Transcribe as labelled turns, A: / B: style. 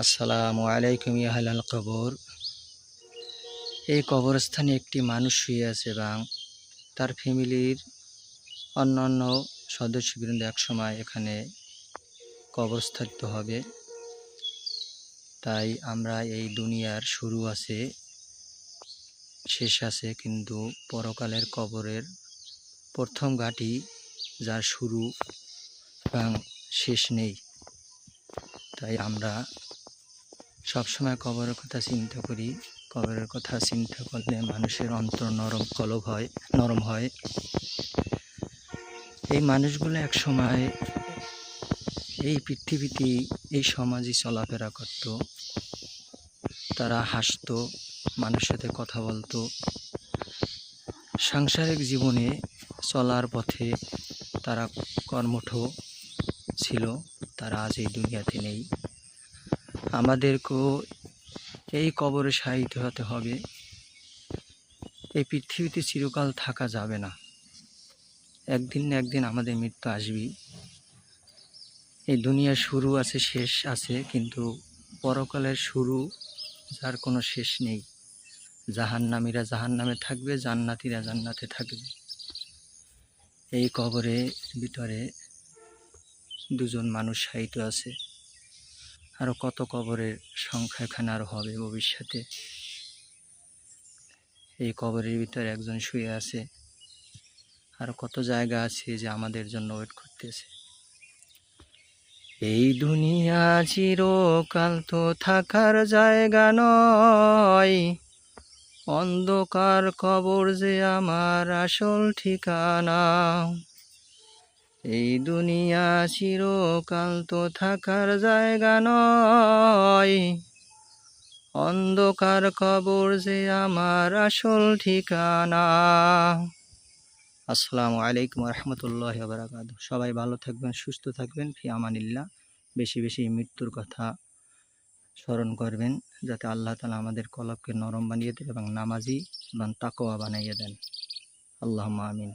A: আসসালামু আলাইকুম ইয়াহাল কবর। এই কবরস্থানে একটি মানুষ শুয়ে আছে এবং তার ফ্যামিলির অন্যান্য সদস্যবৃন্দ একসময় এখানে কবরস্থাপিত হবে। তাই আমরা এই দুনিয়ার শুরু আছে, শেষ আছে, কিন্তু পরকালের কবরের প্রথম ঘাটি যার শুরু এবং শেষ নেই। তাই আমরা সবসময় কবরের কথা চিন্তা করি। কবরের কথা চিন্তা করলে মানুষের অন্তর নরম কলব হয়, নরম হয়। এই মানুষগুলো এক সময় এই পৃথিবীতে, এই সমাজে চলাফেরা করত। তারা হাসতো, মানুষের সাথে কথা বলতো। সাংসারিক জীবনে চলার পথে তারা কর্মঠ ছিল, তারা আজ এই দুনিয়াতে নেই। আমাদেরকেও এই কবরে শায়িত হতে হবে। এই পৃথিবীতে চিরকাল থাকা যাবে না। একদিন না একদিন আমাদের মৃত্যু আসবেই। এই দুনিয়ার শুরু আছে, শেষ আছে, কিন্তু পরকালের শুরু যার কোনো শেষ নেই। জাহান্নামীরা জাহান্নামে থাকবে, জান্নাতীরা জান্নাতে থাকবে। এই কবরে ভিতরে দুজন মানুষ শায়িত আছে। আরও কত কবরের সংখ্যা এখানে আরও হবে ভবিষ্যতে? এই কবরের ভিতরে একজন শুয়ে আছে। আরও কত জায়গা আছে যে আমাদের জন্য ওয়েট করতেছে? এই দুনিয়া চিরকাল তো থাকার জায়গা নয়। অন্ধকার কবর যে আমার আসল ঠিকানা। এই দুনিয়া চিরকাল তো থাকার জায়গা নয়। অন্ধকার কবর যে আমার আসল ঠিকানা। আসসালামু আলাইকুম রহমতুল্লাহ বারাকাত সবাই ভালো থাকবেন, সুস্থ থাকবেন, ফি আমানিল্লাহ। বেশি বেশি মৃত্যুর কথা স্মরণ করবেন, যাতে আল্লাহ তালা আমাদের কলবকে নরম বানিয়ে দেন এবং নামাজি এবং তাকোয়া বানাইয়ে দেন। আল্লাহ আমিন।